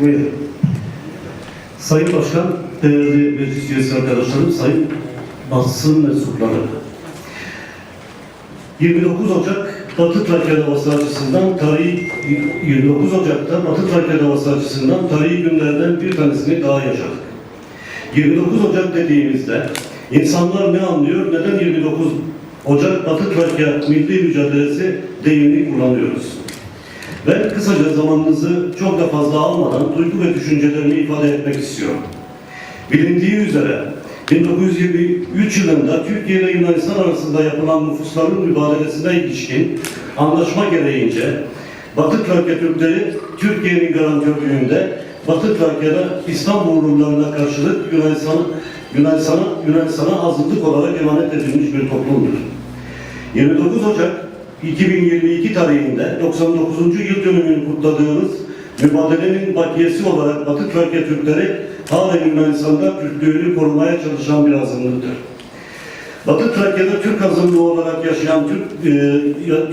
Buyurun. Sayın Başkan, değerli meclis üyesi arkadaşlarım, sayın basın mensupları. 29 Ocak Batı Trakya Davası açısından tarihi 29 Ocak'ta Batı Trakya Davası açısından tarihi günlerden bir tanesini daha yaşadık. 29 Ocak dediğimizde insanlar ne anlıyor, neden 29 Ocak Batı Trakya Milli Mücadelesi deyimini kullanıyoruz? Ben kısaca zamanınızı çok da fazla almadan duygu ve düşüncelerimi ifade etmek istiyorum. Bilindiği üzere 1923 yılında Türkiye ile Yunanistan arasında yapılan nüfusların mübadelesine ilişkin anlaşma gereğince Batı Trakya Türkleri Türkiye'nin garantörlüğünde Batı Trakya'da İstanbul Rumlarına karşılık Yunanistan'a Yunanistan'a Yunanistan'a azınlık olarak emanet edilmiş bir toplumdur. 29 Ocak 2022 tarihinde 99. yıl dönümünü kutladığımız mübadelenin bakiyesi olarak Batı Trakya Türkleri halen Yunanistan'da Türklüğünü korumaya çalışan bir azınlıktır. Batı Trakya'da Türk azınlığı olarak yaşayan Türk, e,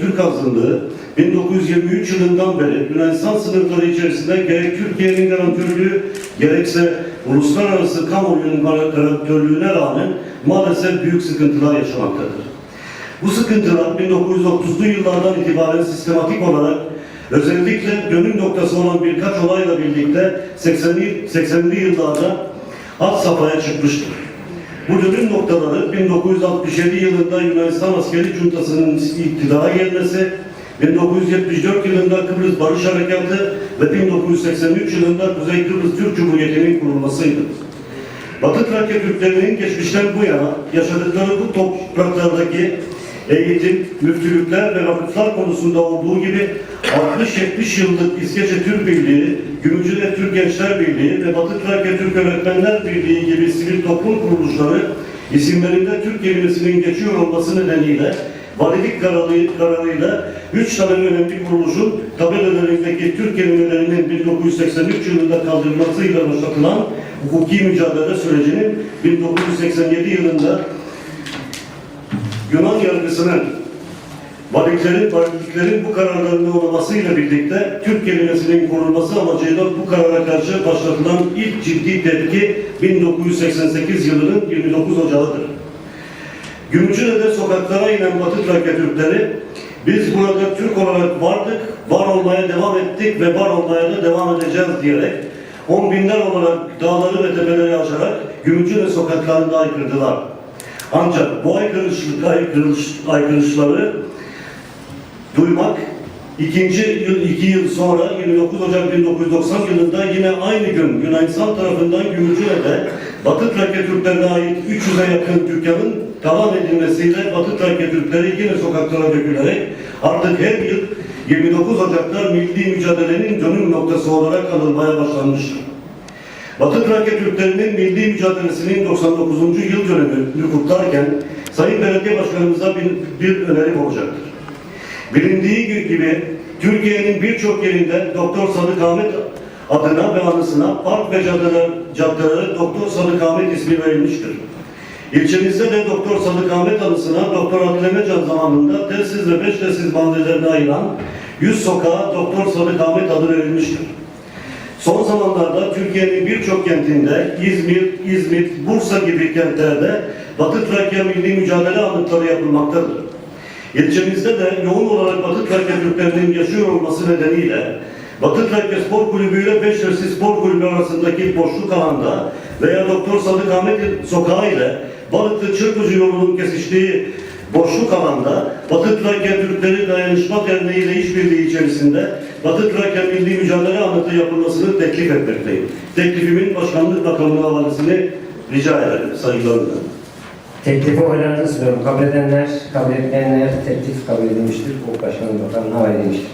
Türk azınlığı 1923 yılından beri Yunanistan sınırları içerisinde gerek Türkiye'nin garantörlüğü gerekse uluslararası kamuoyunun garantörlüğüne rağmen maalesef büyük sıkıntılar yaşamaktadır. Bu sıkıntılar 1930'lu yıllardan itibaren sistematik olarak özellikle dönüm noktası olan birkaç olayla birlikte 80'li 80'li yıllarda had safhaya çıkmıştır. Bu dönüm noktaları 1967 yılında Yunanistan askeri cuntasının iktidara gelmesi, 1974 yılında Kıbrıs Barış Harekatı ve 1983 yılında Kuzey Kıbrıs Türk Cumhuriyeti'nin kurulmasıydı. Batı Trakya Türklerinin geçmişten bu yana yaşadıkları bu topraklardaki eğitim, müftülükler ve vakıflar konusunda olduğu gibi 60-70 yıllık İskeçe Türk Birliği, Gümüşhane Türk Gençler Birliği ve Batı Trakya Türk Öğretmenler Birliği gibi sivil toplum kuruluşları isimlerinde Türk kelimesinin geçiyor olması nedeniyle valilik kararı, kararıyla üç tane önemli kuruluşun tabelalarındaki Türk kelimelerinin 1983 yılında kaldırılmasıyla başlatılan hukuki mücadele sürecinin 1987 yılında Yunan yargısının valiliklerin, valiliklerin bu kararlarını oylamasıyla birlikte Türk kelimesinin korunması amacıyla bu karara karşı başlatılan ilk ciddi tepki 1988 yılının 29 Ocağı'dır. Gümüşhane'de sokaklara inen Batı Trakya Türkleri biz burada Türk olarak vardık, var olmaya devam ettik ve var olmaya da devam edeceğiz diyerek on binler olarak dağları ve tepeleri aşarak Gümüşhane sokaklarında aykırdılar. Ancak bu aykırışlık, aykırış, aykırışları duymak ikinci yıl, iki yıl sonra 29 Ocak 1990 yılında yine aynı gün Yunanistan tarafından Gümüşhane'de Batı Trakya Türklerine ait 300'e yakın dükkanın talan edilmesiyle Batı Trakya Türkleri yine sokaklara dökülerek artık her yıl 29 Ocak'ta milli mücadelenin dönüm noktası olarak anılmaya başlanmıştır. Batı Trakya Türklerinin milli mücadelesinin 99. yıl dönümünü kutlarken Sayın Belediye Başkanımıza bir, bir önerim olacaktır. Bilindiği gibi Türkiye'nin birçok yerinde Doktor Sadık Ahmet adına ve anısına park ve caddeler, caddelere Doktor Sadık Ahmet ismi verilmiştir. İlçemizde de Doktor Sadık Ahmet anısına Doktor Mecan zamanında telsiz ve beş telsiz mahallelerine ayıran 100 sokağa Doktor Sadık Ahmet adı verilmiştir. Son zamanlarda Türkiye'nin birçok kentinde İzmir, İzmit, Bursa gibi kentlerde Batı Trakya Milli Mücadele anıtları yapılmaktadır. İlçemizde de yoğun olarak Batı Trakya Türklerinin yaşıyor olması nedeniyle Batı Trakya Spor Kulübü ile Beşiktaş Spor Kulübü arasındaki boşluk alanda veya Doktor Sadık Ahmet Sokağı ile Balıklı Çırpıcı yolunun kesiştiği boşluk alanda Batı Trakya Türkleri Dayanışma Derneği ile işbirliği içerisinde Batı Trakya Milli Mücadele Anıtı yapılmasını teklif etmekteyim. Teklifimin başkanlık makamına havalesini rica ederim saygılarımla. Teklifi oylarınızı sunuyorum. Kabul edenler, kabul etmeyenler teklif kabul edilmiştir. Bu başkanın bakanına havale edilmiştir.